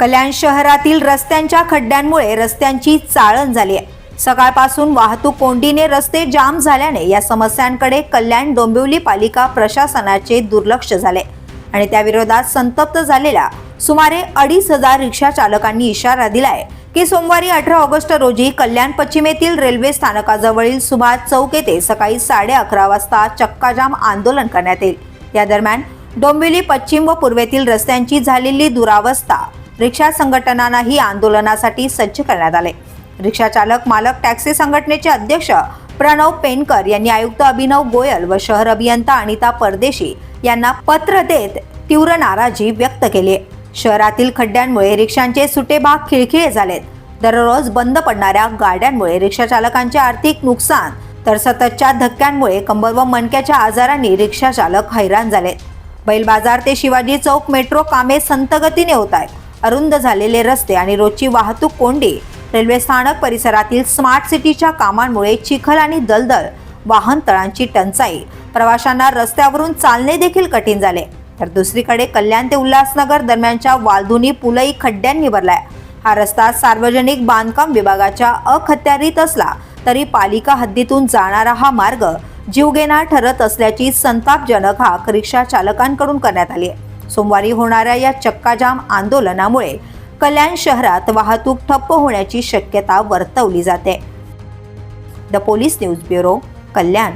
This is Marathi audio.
कल्याण शहरातील रस्त्यांच्या खड्ड्यांमुळे रस्त्यांची चाळण झाली आहे. सकाळपासून वाहतूक कोंडीने रस्ते जाम झाल्याने या समस्यांकडे कल्याण डोंबिवली पालिका प्रशासनाचे दुर्लक्ष झाले आणि त्याविरोधात संतप्त झालेल्या सुमारे अडीच हजार रिक्षा चालकांनी इशारा दिलाय की सोमवारी अठरा ऑगस्ट रोजी कल्याण पश्चिमेतील रेल्वे स्थानकाजवळील सुभाष चौक येथे सकाळी साडे अकरा वाजता चक्काजाम आंदोलन करण्यात येईल. या दरम्यान डोंबिवली पश्चिम व पूर्वेतील रस्त्यांची झालेली दुरावस्था रिक्षा संघटनांनाही आंदोलनासाठी सज्ज करण्यात आले. रिक्षा चालक मालक टॅक्सी संघटनेचे अध्यक्ष प्रणव पेनकर यांनी आयुक्त अभिनव गोयल व शहर अभियंता अनिता परदेशी यांना पत्र देत तीव्र नाराजी व्यक्त केली. आहे. शहरातील खड्ड्यांमुळे रिक्षांचे सुटे भाग खिळखिळे झालेत. दररोज बंद पडणाऱ्या गाड्यांमुळे रिक्षा चालकांचे आर्थिक नुकसान तर सततच्या धक्क्यांमुळे कंबर व मणक्याच्या आजारांनी रिक्षा चालक हैराण झालेत. बैल बाजार ते शिवाजी चौक मेट्रो कामे संतगतीने होत आहेत. अरुंद झालेले रस्ते आणि रोजची वाहतूक कोंडी. रेल्वे स्थानक परिसरातील स्मार्ट सिटीच्या कामांमुळे चिखल आणि दलदल वाहन तळांची टंचाई. प्रवाशांना रस्त्यावरून चालणे देखील कठीण झाले. तर दुसरीकडे कल्याण ते उल्हासनगर दरम्यानच्या वालधुनी पुलई खड्ड्यांनी भरलाय हा रस्ता सार्वजनिक बांधकाम विभागाच्या अखत्यारीत असला तरी पालिका हद्दीतून जाणारा हा मार्ग जीवघेणा ठरत असल्याची संतापजनक हाक रिक्षा चालकांकडून करण्यात आली आहे. सोमवारी होणाऱ्या या चक्काजाम आंदोलनामुळे कल्याण शहरात वाहतूक ठप्प होण्याची शक्यता वर्तवली जाते. The police news bureau Kalyan.